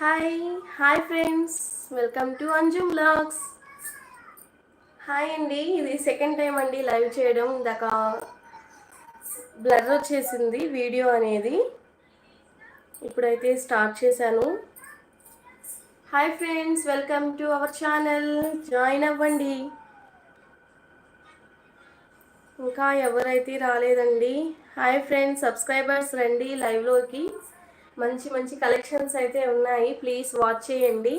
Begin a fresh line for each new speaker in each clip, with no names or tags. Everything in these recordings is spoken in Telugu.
hi hi friends welcome to Anjum blogs hi అండి ఇది సెకండ్ టైం అండి లైవ్ చేయడం ఇందాక బ్లర్ వచ్చేసింది వీడియో అనేది ఇప్పుడైతే స్టార్ట్ చేశాను hi friends welcome to our channel join అవ్వండి ఇంకా ఎవరైతే రాలేదండి హాయ్ ఫ్రెండ్స్ సబ్స్క్రైబర్స్ రండి లైవ్లోకి మంచి మంచి కలెక్షన్స్ అయితే ఉన్నాయి ప్లీజ్ వాచ్ చేయండి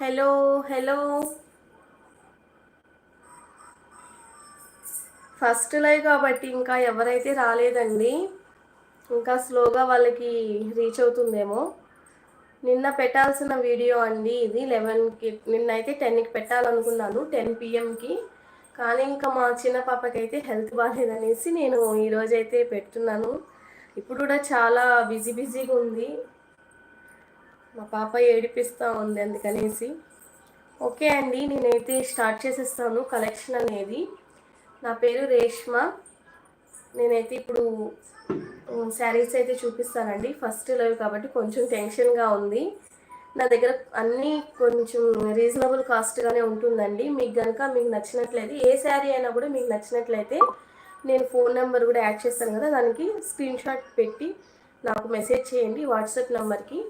హలో హలో ఫస్ట్ లైవ్ కాబట్టి ఇంకా ఎవరైతే రాలేదండి ఇంకా స్లోగా వాళ్ళకి రీచ్ అవుతుందేమో నిన్న పెట్టాల్సిన వీడియో అండి ఇది లెవెన్కి నిన్నైతే టెన్కి పెట్టాలనుకున్నాను టెన్ పిఎంకి కానీ ఇంకా మా చిన్న పాపకి అయితే హెల్త్ బాగాలేదనేసి నేను ఈరోజు అయితే పెడుతున్నాను ఇప్పుడు కూడా చాలా బిజీ బిజీగా ఉంది మా పాప ఏడిపిస్తూ ఉంది అందుకనేసి ఓకే అండి నేనైతే స్టార్ట్ చేసేస్తాను కలెక్షన్ అనేది నా పేరు రేష్మ నేనైతే ఇప్పుడు శారీస్ అయితే చూపిస్తానండి ఫస్ట్ లైవ్ కాబట్టి కొంచెం టెన్షన్గా ఉంది నా దగ్గర అన్నీ కొంచెం రీజనబుల్ కాస్ట్గానే ఉంటుందండి మీకు కనుక మీకు నచ్చినట్లయితే ఏ శారీ అయినా కూడా మీకు నచ్చినట్లయితే నేను ఫోన్ నెంబర్ కూడా యాడ్ చేస్తాను కదా దానికి స్క్రీన్ షాట్ పెట్టి నాకు మెసేజ్ చేయండి వాట్సాప్ నెంబర్కి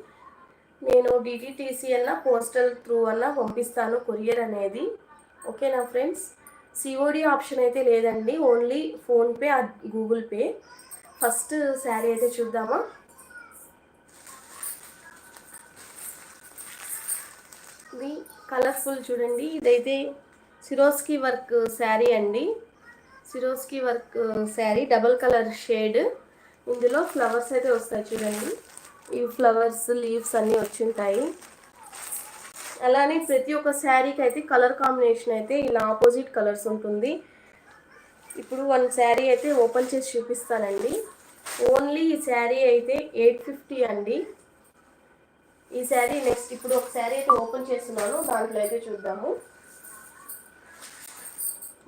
నేను డిటిటీసీ అన్న పోస్టల్ త్రూ అన్న పంపిస్తాను కొరియర్ అనేది ఓకేనా ఫ్రెండ్స్ సిఓడి ఆప్షన్ అయితే లేదండి only PhonePe Google Pay first sari అయితే చూద్దామా ఉంది కలర్ఫుల్ చూడండి ఇదైతే సిరోస్కి వర్క్ శారీ అండి Swarovski work sari double colour shade ఇందులో ఫ్లవర్స్ అయితే వస్తాయి చూడండి ఈ ఫ్లవర్స్ లీవ్స్ అన్నీ వచ్చింటాయి అలానే ప్రతి ఒక్క శారీకి అయితే కలర్ కాంబినేషన్ అయితే ఇలా ఆపోజిట్ కలర్స్ ఉంటుంది ఇప్పుడు వన్ శారీ అయితే ఓపెన్ చేసి చూపిస్తానండి ఓన్లీ ఈ శారీ అయితే ఎయిట్ ఫిఫ్టీ అండి ఈ శారీ నెక్స్ట్ ఇప్పుడు ఒక శారీ అయితే ఓపెన్ చేస్తున్నాను దాంట్లో అయితే చూద్దాము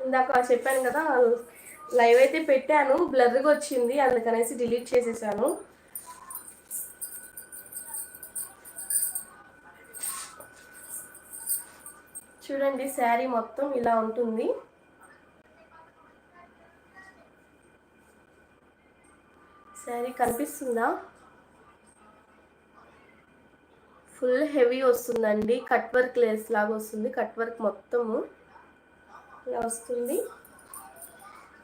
ఇందాక చెప్పాను కదా లైవ్ అయితే పెట్టాను బ్లర్గా వచ్చింది అందుకనేసి డిలీట్ చేసేసాను చూడండి శారీ మొత్తం ఇలా ఉంటుంది శారీ కనిపిస్తుందా ఫుల్ హెవీ వస్తుందండి కట్ వర్క్ లేస్ లాగా వస్తుంది కట్ వర్క్ మొత్తము ఇలా వస్తుంది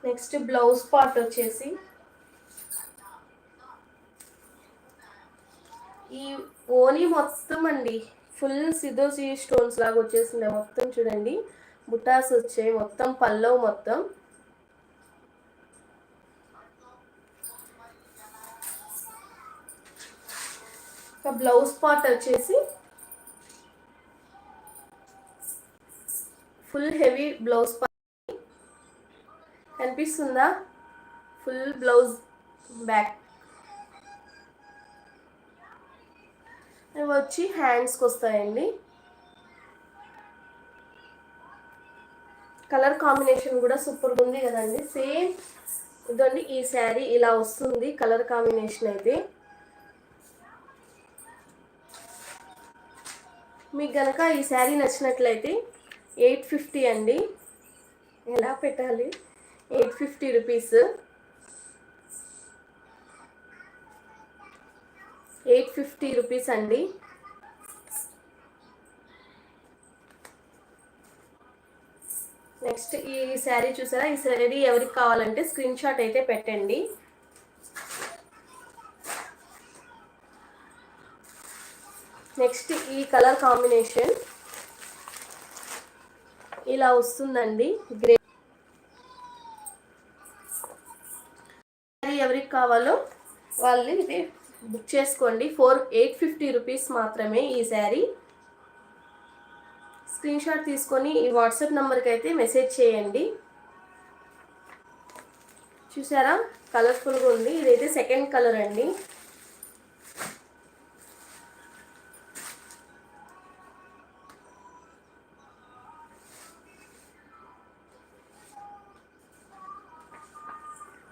నెక్స్ట్ బ్లౌజ్ పార్ట్ వచ్చేసి ఈ ఓనీ మొత్తం అండి ఫుల్ సిదోసి స్టోన్స్ లాగా వచ్చేసింది మొత్తం చూడండి బుటాస్ వచ్చాయి మొత్తం పల్లవ్ మొత్తం ఇంకా బ్లౌజ్ పార్ట్ వచ్చేసి ఫుల్ హెవీ బ్లౌజ్ పార్ట్ కనిపిస్తుందా ఫుల్ బ్లౌజ్ బ్యాక్ వచ్చి హ్యాండ్స్కి వస్తాయండి కలర్ కాంబినేషన్ కూడా సూపర్గా ఉంది కదండి సేమ్ ఇదండి ఈ శారీ ఇలా వస్తుంది కలర్ కాంబినేషన్ అయితే మీకు గనక ఈ శారీ నచ్చినట్లయితే ఎయిట్ ఫిఫ్టీ అండి ఎలా పెట్టాలి eight fifty rupees eight fifty rupees అండి నెక్స్ట్ ఈ శారీ చూసారా ఈ శారీ ఎవరికి కావాలంటే స్క్రీన్ షాట్ అయితే పెట్టండి నెక్స్ట్ ఈ కలర్ కాంబినేషన్ ఇలా వస్తుందండి గ్రే ఎవరికి కావాలో వాళ్ళని ఇది బుక్ చేసుకోండి ఫోర్ ఎయిట్ ఫిఫ్టీ రూపీస్ మాత్రమే ఈ శారీ స్క్రీన్ షాట్ తీసుకొని ఈ వాట్సాప్ నెంబర్కి అయితే మెసేజ్ చేయండి చూసారా కలర్ఫుల్గా ఉంది ఇదైతే సెకండ్ కలర్ అండి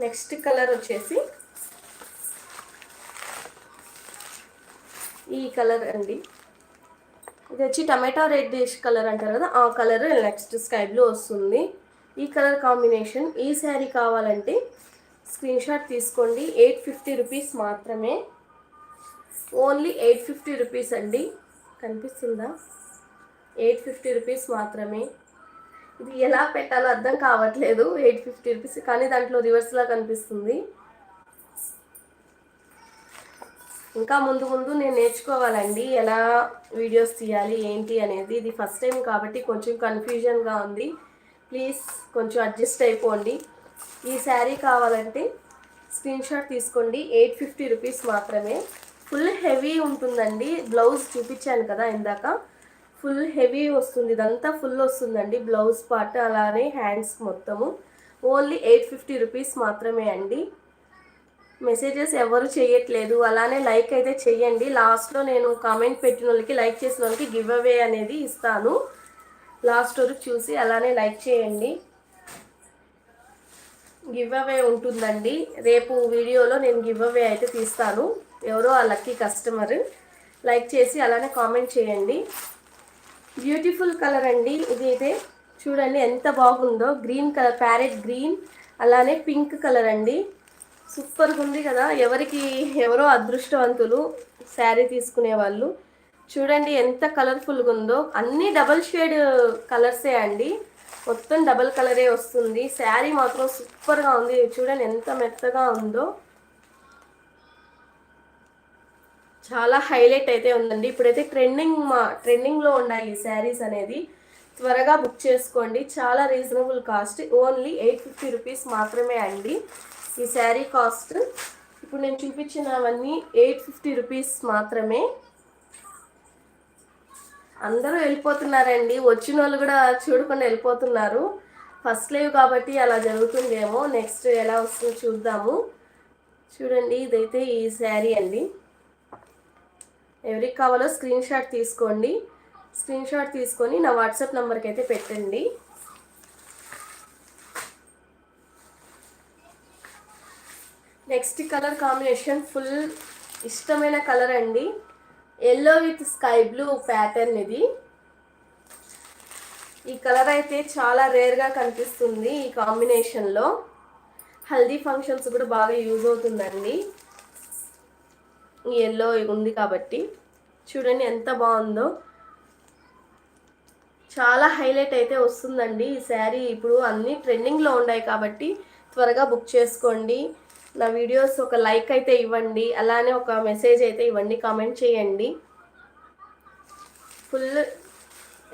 నెక్స్ట్ కలర్ వచ్చేసి ఈ కలర్ అండి ఇది వచ్చి టమాటా రెడ్ కలర్ అంటారు కదా ఆ కలర్ నెక్స్ట్ స్కై బ్లూ వస్తుంది ఈ కలర్ కాంబినేషన్ ఈ శారీ కావాలంటే స్క్రీన్ షాట్ తీసుకోండి ఎయిట్ ఫిఫ్టీ రూపీస్ మాత్రమే ఓన్లీ ఎయిట్ ఫిఫ్టీ రూపీస్ అండి కనిపిస్తుందా ఎయిట్ ఫిఫ్టీ రూపీస్ మాత్రమే ఇది ఎలా పెట్టాలో అర్థం కావట్లేదు ఎయిట్ ఫిఫ్టీ రూపీస్ కానీ దాంట్లో రివర్స్లా కనిపిస్తుంది ఇంకా ముందు ముందు నేను నేర్చుకోవాలండి ఎలా వీడియోస్ తీయాలి ఏంటి అనేది ఇది ఫస్ట్ టైం కాబట్టి కొంచెం కన్ఫ్యూజన్గా ఉంది ప్లీజ్ కొంచెం అడ్జస్ట్ అయిపోండి ఈ శారీ కావాలంటే స్క్రీన్ షాట్ తీసుకోండి ఎయిట్ ఫిఫ్టీ రూపీస్ మాత్రమే ఫుల్ హెవీ ఉంటుందండి బ్లౌజ్ చూపించాను కదా ఇందాక ఫుల్ హెవీ వస్తుంది ఇదంతా ఫుల్ వస్తుందండి బ్లౌజ్ పార్ట్ అలానే హ్యాండ్స్ మొత్తము ఓన్లీ ఎయిట్ ఫిఫ్టీ రూపీస్ మాత్రమే అండి మెసేజెస్ ఎవరు చేయట్లేదు అలానే లైక్ అయితే చేయండి లాస్ట్లో నేను కామెంట్ పెట్టిన వాళ్ళకి లైక్ చేసిన వాళ్ళకి గివ్ అవే అనేది ఇస్తాను లాస్ట్ వరకు చూసి అలానే లైక్ చేయండి గివ్ అవే ఉంటుందండి రేపు వీడియోలో నేను గివ్ అవే అయితే తీస్తాను ఎవరో ఆ లక్కీ కస్టమర్ లైక్ చేసి అలానే కామెంట్ చేయండి బ్యూటిఫుల్ కలర్ అండి ఇది అయితే చూడండి ఎంత బాగుందో గ్రీన్ కలర్ ప్యారెట్ గ్రీన్ అలానే పింక్ కలర్ అండి సూపర్గా ఉంది కదా ఎవరికి ఎవరో అదృష్టవంతులు శారీ తీసుకునే వాళ్ళు చూడండి ఎంత కలర్ఫుల్గా ఉందో అన్నీ డబల్ షేడ్ కలర్సే అండి మొత్తం డబల్ కలరే వస్తుంది శారీ మాత్రం సూపర్గా ఉంది చూడండి ఎంత మెత్తగా ఉందో చాలా హైలైట్ అయితే ఉందండి ఇప్పుడైతే ట్రెండింగ్ మా ట్రెండింగ్లో ఉన్నాయి ఈ శారీస్ అనేది త్వరగా బుక్ చేసుకోండి చాలా reasonable cost only eight fifty rupees మాత్రమే అండి ఈ శారీ కాస్ట్ ఇప్పుడు నేను చూపించినవన్నీ ఎయిట్ ఫిఫ్టీ రూపీస్ మాత్రమే అందరూ వెళ్ళిపోతున్నారండి వచ్చిన వాళ్ళు కూడా చూడకుండా వెళ్ళిపోతున్నారు ఫస్ట్ లేవు కాబట్టి అలా జరుగుతుందేమో నెక్స్ట్ ఎలా వస్తుందో చూద్దాము చూడండి ఇదైతే ఈ శారీ అండి ఎవరికి కావాలో స్క్రీన్ షాట్ తీసుకోండి స్క్రీన్ షాట్ తీసుకొని నా వాట్సాప్ నెంబర్కి అయితే పెట్టండి నెక్స్ట్ కలర్ కాంబినేషన్ ఫుల్ ఇష్టమైన కలర్ అండి yellow with sky blue pattern ఇది ఈ కలర్ అయితే చాలా రేర్గా కనిపిస్తుంది ఈ కాంబినేషన్లో హల్దీ ఫంక్షన్స్ కూడా బాగా యూజ్ అవుతుందండి ఎల్లో ఉంది కాబట్టి చూడండి ఎంత బాగుందో చాలా హైలైట్ అయితే వస్తుందండి ఈ శారీ ఇప్పుడు అన్ని ట్రెండింగ్లో ఉన్నాయి కాబట్టి త్వరగా బుక్ చేసుకోండి నా వీడియోస్ ఒక లైక్ అయితే ఇవ్వండి అలానే ఒక మెసేజ్ అయితే ఇవ్వండి కామెంట్ చేయండి ఫుల్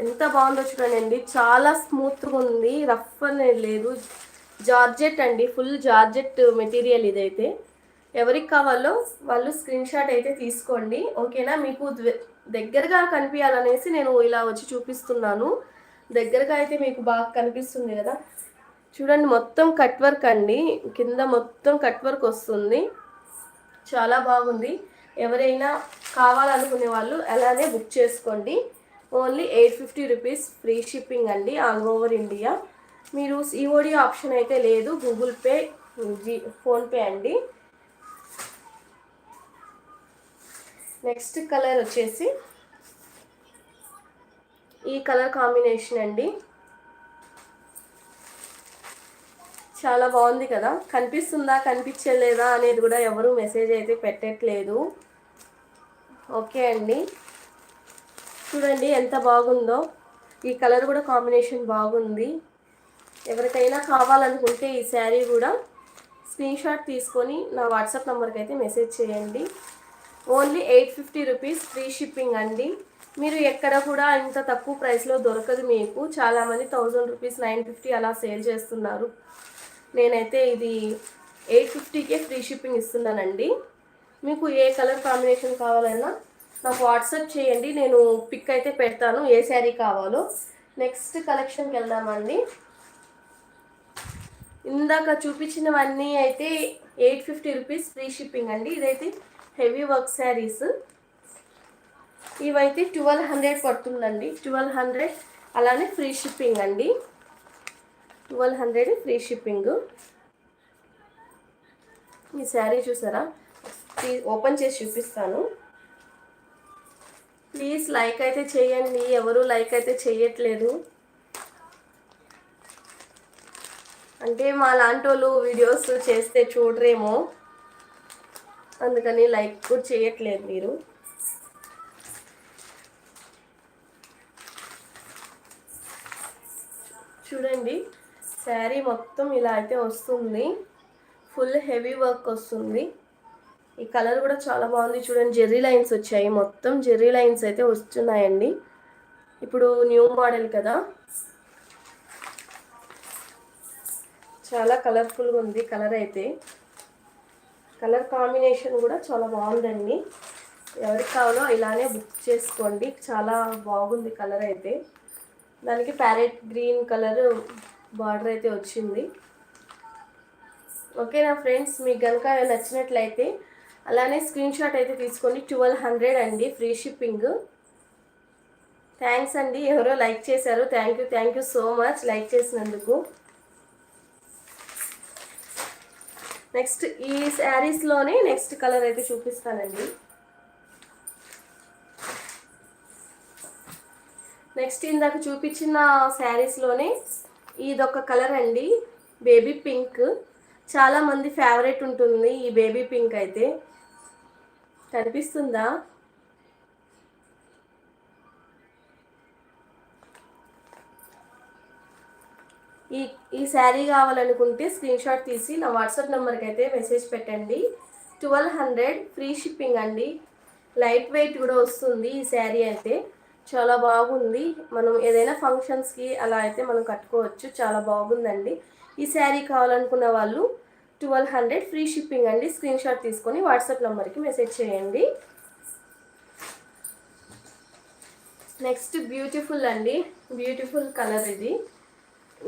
ఎంత బాగుందో చూడండి చాలా స్మూత్గా ఉంది రఫ్ అనేది లేదు జార్జెట్ అండి ఫుల్ జార్జెట్ మెటీరియల్ ఇదైతే ఎవరికి కావాలో వాళ్ళు స్క్రీన్ షాట్ అయితే తీసుకోండి ఓకేనా మీకు దగ్గరగా కనిపించాలనేసి నేను ఇలా వచ్చి చూపిస్తున్నాను దగ్గరగా అయితే మీకు బాగా కనిపిస్తుంది కదా చూడండి మొత్తం కట్ వర్క్ అండి కింద మొత్తం కట్ వర్క్ వస్తుంది చాలా బాగుంది ఎవరైనా కావాలనుకునే వాళ్ళు అలానే బుక్ చేసుకోండి only eight fifty rupees free shipping అండి ఆల్ ఓవర్ ఇండియా మీరు సిఓడి ఆప్షన్ అయితే లేదు గూగుల్ పే జీ ఫోన్పే అండి నెక్స్ట్ కలర్ వచ్చేసి ఈ కలర్ కాంబినేషన్ అండి చాలా బాగుంది కదా కనిపిస్తుందా కనిపించలేదా అనేది కూడా ఎవరు మెసేజ్ అయితే పెట్టట్లేదు ఓకే అండి చూడండి ఎంత బాగుందో ఈ కలర్ కూడా కాంబినేషన్ బాగుంది ఎవరికైనా కావాలనుకుంటే ఈ శారీ కూడా స్క్రీన్ షాట్ తీసుకొని నా వాట్సాప్ నెంబర్కి అయితే మెసేజ్ చేయండి only eight fifty rupees free shipping అండి మీరు ఎక్కడ కూడా ఇంత తక్కువ ప్రైస్లో దొరకదు మీకు చాలామంది థౌజండ్ రూపీస్ నైన్ ఫిఫ్టీ అలా సేల్ చేస్తున్నారు నేనైతే ఇది ఎయిట్ ఫిఫ్టీకే ఫ్రీ షిప్పింగ్ ఇస్తున్నానండి మీకు ఏ కలర్ కాంబినేషన్ కావాలన్నా నాకు వాట్సాప్ చేయండి నేను పిక్ అయితే పెడతాను ఏ శారీ కావాలో నెక్స్ట్ కలెక్షన్కి వెళ్దామండి ఇందాక చూపించినవన్నీ అయితే eight fifty rupees free shipping అండి ఇదైతే హెవీ వర్క్ శారీస్ ఇవైతే ట్వెల్వ్ హండ్రెడ్ పడుతుందండి ట్వెల్వ్ హండ్రెడ్ అలానే ఫ్రీ షిప్పింగ్ అండి ట్వెల్వ్ హండ్రెడ్ ఫ్రీ షిప్పింగ్ ఈ శారీ చూసారా ఓపెన్ చేసి చూపిస్తాను ప్లీజ్ లైక్ అయితే చేయండి ఎవరు లైక్ అయితే చేయట్లేదు అంటే మా లాంటి వాళ్ళు వీడియోస్ చేస్తే చూడరేమో అందుకని లైక్ కూడా చేయట్లేదు మీరు చూడండి శారీ మొత్తం ఇలా అయితే వస్తుంది ఫుల్ హెవీ వర్క్ వస్తుంది ఈ కలర్ కూడా చాలా బాగుంది చూడండి జెర్రీ లైన్స్ వచ్చాయి మొత్తం జెర్రీ లైన్స్ అయితే వస్తున్నాయండి ఇప్పుడు న్యూ మోడల్ కదా చాలా కలర్ఫుల్గా ఉంది కలర్ అయితే కలర్ కాంబినేషన్ కూడా చాలా బాగుందండి ఎవరికి కావాలో ఇలానే బుక్ చేసుకోండి చాలా బాగుంది కలర్ అయితే దానికి ప్యారెట్ గ్రీన్ కలర్ బార్డర్ అయితే వచ్చింది ఓకే నా ఫ్రెండ్స్ మీకు కనుక నచ్చినట్లయితే అలానే స్క్రీన్ షాట్ అయితే తీసుకోండి ట్వెల్వ్ హండ్రెడ్ అండి ఫ్రీ షిప్పింగ్ థ్యాంక్స్ అండి ఎవరో లైక్ చేశారు thank you thank you so much like చేసినందుకు నెక్స్ట్ ఈ శారీస్లోనే నెక్స్ట్ కలర్ అయితే చూపిస్తానండి నెక్స్ట్ ఇందాక చూపించిన శారీస్లోనే ఇదొక కలర్ అండి బేబీ పింక్ చాలామంది ఫేవరెట్ ఉంటుంది ఈ బేబీ పింక్ అయితే కనిపిస్తుందా ఈ ఈ శారీ కావాలనుకుంటే స్క్రీన్ షాట్ తీసి నా వాట్సాప్ నెంబర్కి అయితే మెసేజ్ పెట్టండి ట్వెల్వ్ హండ్రెడ్ ఫ్రీ షిప్పింగ్ అండి లైట్ వెయిట్ కూడా వస్తుంది ఈ శారీ అయితే చాలా బాగుంది మనం ఏదైనా ఫంక్షన్స్కి అలా అయితే మనం కట్టుకోవచ్చు చాలా బాగుందండి ఈ శారీ కావాలనుకున్న వాళ్ళు ట్వెల్వ్ హండ్రెడ్ ఫ్రీ షిప్పింగ్ అండి స్క్రీన్ షాట్ తీసుకొని వాట్సాప్ నెంబర్కి మెసేజ్ చేయండి నెక్స్ట్ బ్యూటిఫుల్ అండి బ్యూటిఫుల్ కలర్ ఇది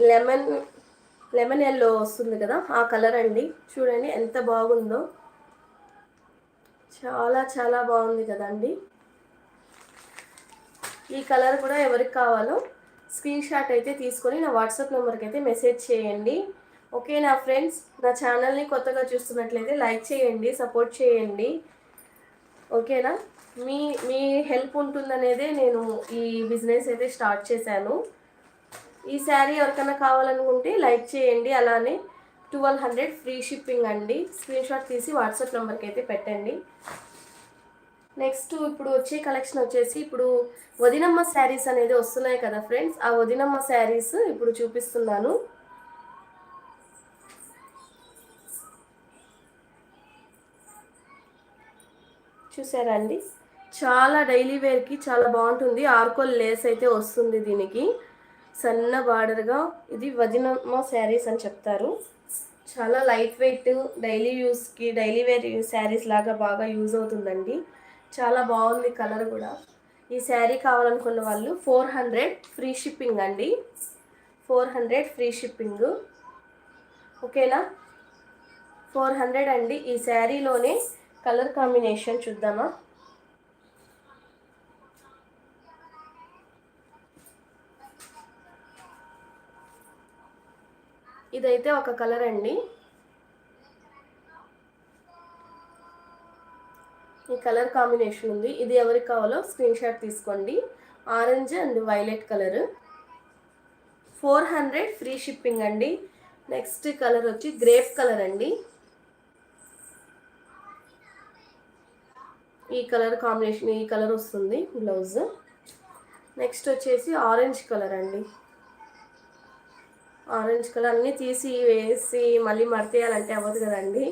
లెమన్ లెమన్ ఎల్లో వస్తుంది కదా ఆ కలర్ అండి చూడండి ఎంత బాగుందో చాలా చాలా బాగుంది కదండి ఈ కలర్ కూడా ఎవరికి కావాలో స్క్రీన్ షాట్ అయితే తీసుకొని నా వాట్సాప్ నెంబర్కి అయితే మెసేజ్ చేయండి ఓకే నా ఫ్రెండ్స్ నా ఛానల్ని కొత్తగా చూస్తున్నట్లయితే లైక్ చేయండి సపోర్ట్ చేయండి ఓకేనా మీ మీ హెల్ప్ ఉంటుందనేదే నేను ఈ బిజినెస్ అయితే స్టార్ట్ చేశాను ఈ శారీ ఎవరికైనా కావాలనుకుంటే లైక్ చేయండి అలానే ట్వెల్వ్ హండ్రెడ్ ఫ్రీ షిప్పింగ్ అండి స్క్రీన్ షాట్ తీసి వాట్సాప్ నెంబర్కి అయితే పెట్టండి నెక్స్ట్ ఇప్పుడు వచ్చే కలెక్షన్ వచ్చేసి ఇప్పుడు వదినమ్మ శారీస్ అనేది వస్తున్నాయి కదా ఫ్రెండ్స్ ఆ వదినమ్మ శారీస్ ఇప్పుడు చూపిస్తున్నాను చూసారా అండి చాలా డైలీ వేర్కి చాలా బాగుంటుంది ఆర్కోల్ లేస్ అయితే వస్తుంది దీనికి సన్న బార్డర్గా ఇది వదినమ్మ శారీస్ అని చెప్తారు చాలా లైట్ వెయిట్ డైలీ యూస్కి డైలీ వేర్ శారీస్ లాగా బాగా యూజ్ అవుతుందండి చాలా బాగుంది కలర్ కూడా ఈ శారీ కావాలనుకున్న వాళ్ళు ఫోర్ హండ్రెడ్ ఫ్రీ షిప్పింగ్ అండి ఫోర్ హండ్రెడ్ ఫ్రీ షిప్పింగ్ ఓకేనా ఫోర్ హండ్రెడ్ అండి ఈ శారీలోనే కలర్ కాంబినేషన్ చూద్దామా ఇదైతే ఒక కలర్ అండి ఈ కలర్ కాంబినేషన్ ఉంది ఇది ఎవరికి కావాలో స్క్రీన్ షాట్ తీసుకోండి orange and violet colour four hundred free shipping అండి నెక్స్ట్ కలర్ వచ్చి గ్రేప్ కలర్ అండి ఈ కలర్ కాంబినేషన్ ఈ కలర్ వస్తుంది బ్లౌజ్ నెక్స్ట్ వచ్చేసి ఆరెంజ్ కలర్ అండి ఆరెంజ్ కలర్ అన్నీ తీసి వేసి మళ్ళీ మడతేయాలంటే అవ్వదు కదండి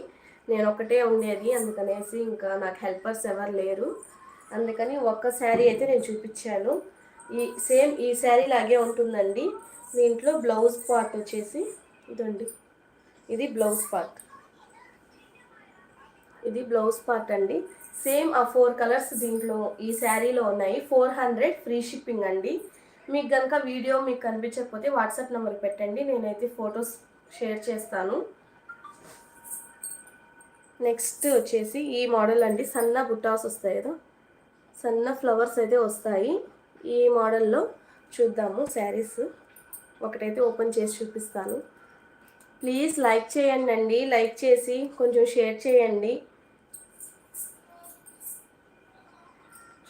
నేను ఒకటే ఉండేది అందుకనేసి ఇంకా నాకు హెల్పర్స్ ఎవరు లేరు అందుకని ఒక్క శారీ అయితే నేను చూపించాను ఈ సేమ్ ఈ శారీ లాగే ఉంటుందండి దీంట్లో బ్లౌజ్ పార్ట్ వచ్చేసి ఇదండి ఇది బ్లౌజ్ పార్ట్ ఇది బ్లౌజ్ పార్ట్ అండి సేమ్ ఆ ఫోర్ కలర్స్ దీంట్లో ఈ శారీలో ఉన్నాయి ఫోర్ హండ్రెడ్ ఫ్రీ షిప్పింగ్ అండి మీకు కనుక వీడియో మీకు కనిపించకపోతే వాట్సాప్ నెంబర్ పెట్టండి నేనైతే ఫొటోస్ షేర్ చేస్తాను నెక్స్ట్ వచ్చేసి ఈ మోడల్ అండి సన్న బుట్టాస్ వస్తాయి కదా సన్న ఫ్లవర్స్ అయితే వస్తాయి ఈ మోడల్లో చూద్దాము శారీస్ ఒకటైతే ఓపెన్ చేసి చూపిస్తాను ప్లీజ్ లైక్ చేయండి అండి లైక్ చేసి కొంచెం షేర్ చేయండి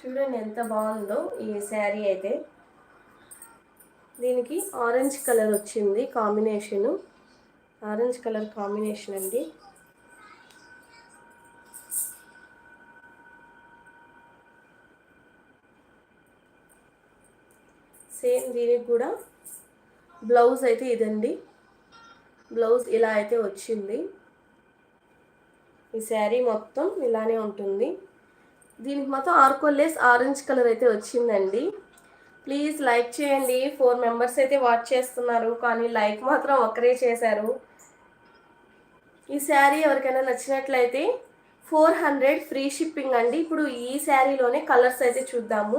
చూడండి ఎంత బాగుందో ఈ శారీ అయితే దీనికి ఆరెంజ్ కలర్ వచ్చింది కాంబినేషను ఆరెంజ్ కలర్ కాంబినేషన్ అండి సేమ్ దీనికి కూడా బ్లౌజ్ అయితే ఇదండి బ్లౌజ్ ఇలా అయితే వచ్చింది ఈ శారీ మొత్తం ఇలానే ఉంటుంది దీనికి మాత్రం ఆర్కోలేస్ ఆరెంజ్ కలర్ అయితే వచ్చిందండి ప్లీజ్ లైక్ చేయండి ఫోర్ మెంబర్స్ అయితే వాచ్ చేస్తున్నారు కానీ లైక్ మాత్రం ఒకరే చేశారు ఈ శారీ ఎవరికైనా నచ్చినట్లయితే ఫోర్ హండ్రెడ్ ఫ్రీ షిప్పింగ్ అండి ఇప్పుడు ఈ శారీలోనే కలర్స్ అయితే చూద్దాము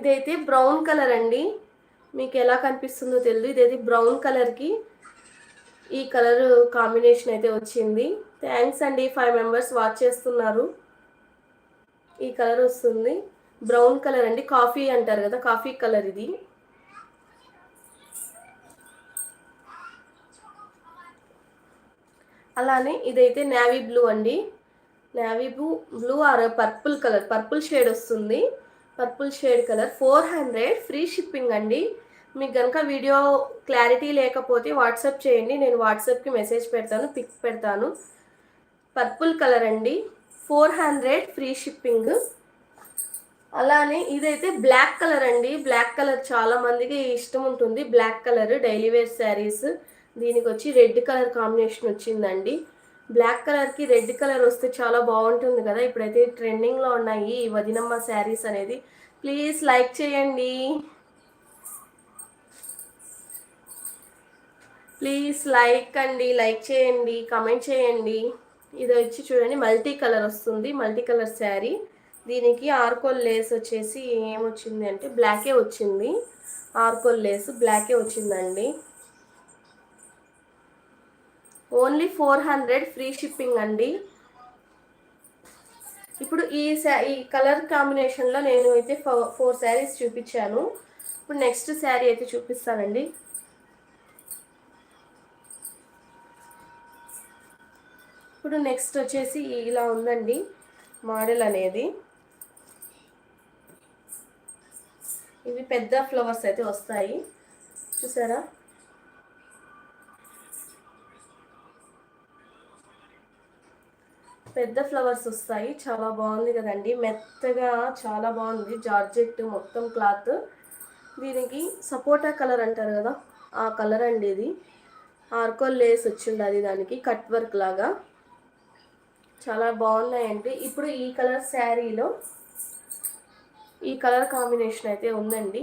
ఇదైతే బ్రౌన్ కలర్ అండి మీకు ఎలా కనిపిస్తుందో తెలియదు ఇదైతే బ్రౌన్ కలర్కి ఈ కలర్ కాంబినేషన్ అయితే వచ్చింది థ్యాంక్స్ అండి ఫైవ్ మెంబర్స్ వాచ్ చేస్తున్నారు ఈ కలర్ వస్తుంది బ్రౌన్ కలర్ అండి కాఫీ అంటారు కదా కాఫీ కలర్ ఇది అలానే ఇదైతే నావీ బ్లూ అండి navy blue blue or purple colour purple shade వస్తుంది purple shade colour four hundred free shipping అండి మీకు కనుక వీడియో క్లారిటీ లేకపోతే వాట్సాప్ చేయండి నేను వాట్సాప్కి మెసేజ్ పెడతాను పిక్ పెడతాను పర్పుల్ కలర్ అండి ఫోర్ హండ్రెడ్ ఫ్రీ షిప్పింగ్ అలానే ఇదైతే బ్లాక్ కలర్ అండి బ్లాక్ కలర్ చాలా మందికి ఇష్టం ఉంటుంది black colour daily wear saris దీనికి వచ్చి రెడ్ కలర్ కాంబినేషన్ వచ్చిందండి బ్లాక్ కలర్కి రెడ్ కలర్ వస్తే చాలా బాగుంటుంది కదా ఇప్పుడైతే ట్రెండింగ్లో ఉన్నాయి ఈ వదినమ్మ శారీస్ అనేది ప్లీజ్ లైక్ చేయండి ప్లీజ్ లైక్ అండి లైక్ చేయండి కమెంట్ చేయండి ఇది వచ్చి చూడండి మల్టీ కలర్ వస్తుంది మల్టీ కలర్ శారీ దీనికి ఆర్కోల్ లేస్ వచ్చేసి ఏమొచ్చింది అంటే బ్లాకే వచ్చింది ఆర్కోల్ లేస్ బ్లాకే వచ్చిందండి only four hundred free shipping అండి ఇప్పుడు ఈ ఈ కలర్ కాంబినేషన్లో నేను అయితే ఫోర్ శారీస్ చూపించాను ఇప్పుడు నెక్స్ట్ శారీ అయితే చూపిస్తానండి ఇప్పుడు నెక్స్ట్ వచ్చేసి ఇలా ఉందండి మోడల్ అనేది ఇవి పెద్ద ఫ్లవర్స్ అయితే వస్తాయి చూసారా పెద్ద ఫ్లవర్స్ వస్తాయి చాలా బాగుంది కదండి మెత్తగా చాలా బాగుంది జార్జెట్ మొత్తం క్లాత్ దీనికి సపోటా కలర్ అంటారు కదా ఆ కలర్ అండి ఇది ఆర్కోల్ లేస్ వచ్చిండది దానికి కట్ వర్క్ లాగా చాలా బాగున్నాయండి ఇప్పుడు ఈ కలర్ శారీలో ఈ కలర్ కాంబినేషన్ అయితే ఉందండి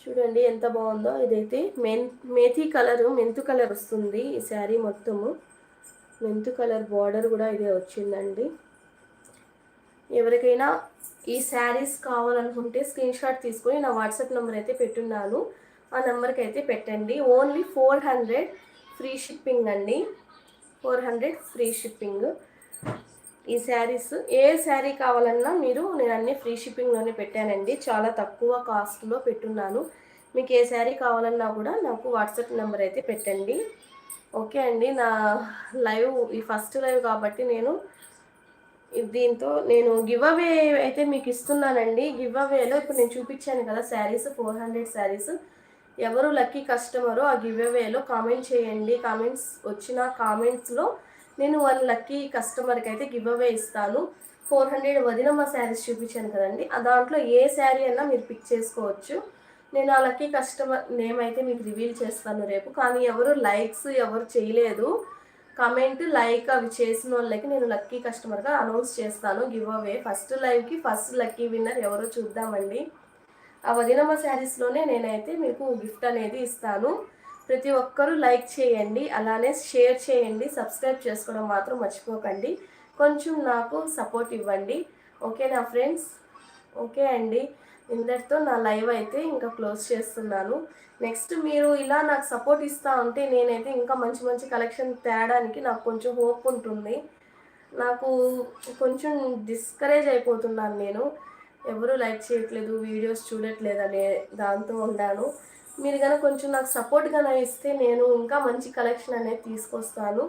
చూడండి ఎంత బాగుందో ఇదైతే మెన్ మేతి కలరు మెంతు కలర్ వస్తుంది ఈ శారీ మొత్తము మెంతు కలర్ బార్డర్ కూడా ఇదే వచ్చిందండి ఎవరికైనా ఈ శారీస్ కావాలనుకుంటే స్క్రీన్ షాట్ తీసుకొని నా వాట్సాప్ నెంబర్ అయితే పెట్టున్నాను ఆ నెంబర్కి అయితే పెట్టండి only four hundred free shipping అండి ఫోర్ హండ్రెడ్ ఫ్రీ షిప్పింగ్ ఈ శారీస్ ఏ శారీ కావాలన్నా మీరు నేను అన్ని ఫ్రీ షిప్పింగ్లోనే పెట్టానండి చాలా తక్కువ కాస్ట్లో పెట్టున్నాను మీకు ఏ శారీ కావాలన్నా కూడా నాకు వాట్సాప్ నెంబర్ అయితే పెట్టండి ఓకే అండి నా లైవ్ ఈ ఫస్ట్ లైవ్ కాబట్టి నేను దీంతో నేను గివ్ అవే అయితే మీకు ఇస్తున్నానండి గివ్ అవేలో ఇప్పుడు నేను చూపించాను కదా శారీస్ ఫోర్ హండ్రెడ్ శారీస్ ఎవరు లక్కీ కస్టమరో ఆ గివ్ అవేలో కామెంట్ చేయండి కామెంట్స్ వచ్చిన కామెంట్స్లో నేను వన్ లక్కీ కస్టమర్కి అయితే గివ్ అవే ఇస్తాను ఫోర్ హండ్రెడ్ వదినమ్మ శారీస్ చూపించాను కదండి ఆ దాంట్లో ఏ శారీ అయినా మీరు పిక్ చేసుకోవచ్చు నేను ఆ లక్కీ కస్టమర్ నేమ్ అయితే మీకు రివీల్ చేస్తాను రేపు కానీ ఎవరు లైక్స్ ఎవరు చేయలేదు కమెంట్ లైక్ అవి చేసిన వాళ్ళకి నేను లక్కీ కస్టమర్గా అనౌన్స్ చేస్తాను గివ్ అవే ఫస్ట్ లైవ్కి ఫస్ట్ లక్కీ విన్నర్ ఎవరో చూద్దామండి ఆ వదినమ్మ శారీస్లోనే నేనైతే మీకు గిఫ్ట్ అనేది ఇస్తాను ప్రతి ఒక్కరూ లైక్ చేయండి అలానే షేర్ చేయండి సబ్స్క్రైబ్ చేసుకోవడం మాత్రం మర్చిపోకండి కొంచెం నాకు సపోర్ట్ ఇవ్వండి ఓకేనా ఫ్రెండ్స్ ఓకే అండి ఇందరితో నా లైవ్ అయితే ఇంకా క్లోజ్ చేస్తున్నాను నెక్స్ట్ మీరు ఇలా నాకు సపోర్ట్ ఇస్తూ ఉంటే నేనైతే ఇంకా మంచి మంచి కలెక్షన్ తేడానికి నాకు కొంచెం హోప్ ఉంటుంది నాకు కొంచెం డిస్కరేజ్ అయిపోతున్నాను నేను ఎవరూ లైక్ చేయట్లేదు వీడియోస్ చూడట్లేదు అనే దాంతో ఉన్నాను మీరు కనుక కొంచెం నాకు సపోర్ట్గా ఇస్తే నేను ఇంకా మంచి కలెక్షన్ అనేది తీసుకొస్తాను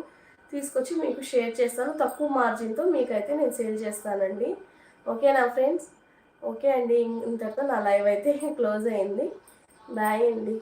తీసుకొచ్చి మీకు షేర్ చేస్తాను తక్కువ మార్జిన్తో మీకైతే నేను సేల్ చేస్తానండి ఓకేనా ఫ్రెండ్స్ ఓకే అండి ఇంతటితో నా లైవ్ అయితే క్లోజ్ అయింది బాయ్ అండి